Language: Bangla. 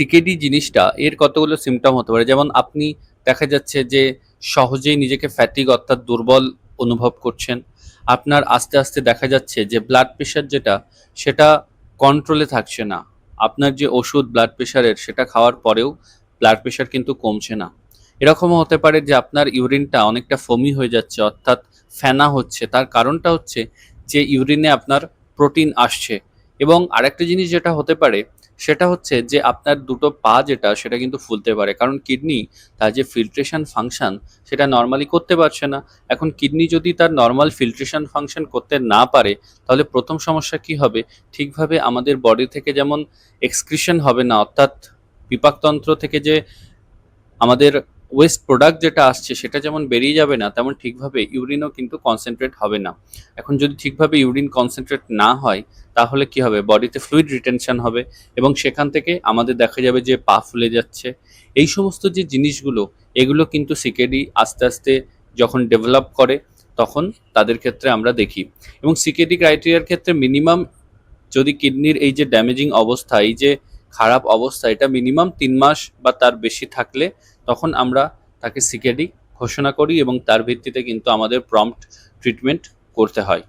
সিকেডি জিনিসটা, এর কতগুলো সিমটম হতে পারে? যেমন আপনি দেখা যাচ্ছে যে সহজেই নিজেকে ফ্যাটিক অর্থাৎ দুর্বল অনুভব করছেন। আপনার আস্তে আস্তে দেখা যাচ্ছে যে ব্লাড প্রেশার যেটা, সেটা কন্ট্রোলে থাকছে না। আপনার যে ওষুধ ব্লাড প্রেশারের সেটা খাওয়ার পরেও ব্লাড প্রেশার কিন্তু কমছে না। এরকমও হতে পারে যে আপনার ইউরিনটা অনেকটা ফমি হয়ে যাচ্ছে, অর্থাৎ ফেনা হচ্ছে। তার কারণটা হচ্ছে যে ইউরিনে আপনার প্রোটিন আসছে। এবং আরেকটা জিনিস যেটা হতে পারে, সেটা হচ্ছে যে আপনার দুটো পা যেটা, সেটা কিন্তু ফুলতে পারে। কারণ কিডনি, তার যে ফিল্ট্রেশন ফাংশন সেটা নর্মালি করতে পারছে না। এখন কিডনি যদি তার নর্মাল ফিল্ট্রেশন ফাংশন করতে না পারে, তাহলে প্রথম সমস্যা কি হবে? ঠিকভাবে আমাদের বডি থেকে যেমন এক্সক্রিশন হবে না, অর্থাৎ বিপাকতন্ত্র থেকে যে আমাদের ওয়েস্ট প্রোডাক্ট যেটা আসছে, সেটা যেমন বেরিয়ে যাবে না, তেমন ঠিকভাবে ইউরিনও কিন্তু কনসেন্ট্রেট হবে না। এখন যদি ঠিকভাবে ইউরিন কনসেন্ট্রেট না হয়, তাহলে কি হবে? বডিতে ফ্লুইড রিটেনশন হবে এবং সেখান থেকে আমাদের দেখা যাবে যে পা ফুলে যাচ্ছে। এই সমস্ত যে জিনিসগুলো, এগুলো কিন্তু সিকেডি আস্তে আস্তে যখন ডেভেলপ করে, তখন তাদের ক্ষেত্রে আমরা দেখি। এবং সিকেডি ক্রাইটেরিয়ার ক্ষেত্রে মিনিমাম যদি কিডনির এই যে ড্যামেজিং অবস্থা, এই যে খারাপ অবস্থা, এটা মিনিমাম তিন মাস বা তার বেশি থাকলে তখন আমরা তাকে সিকেডি ঘোষণা করি এবং তার ভিত্তিতে কিন্তু আমাদের প্রম্পট ট্রিটমেন্ট করতে হয়।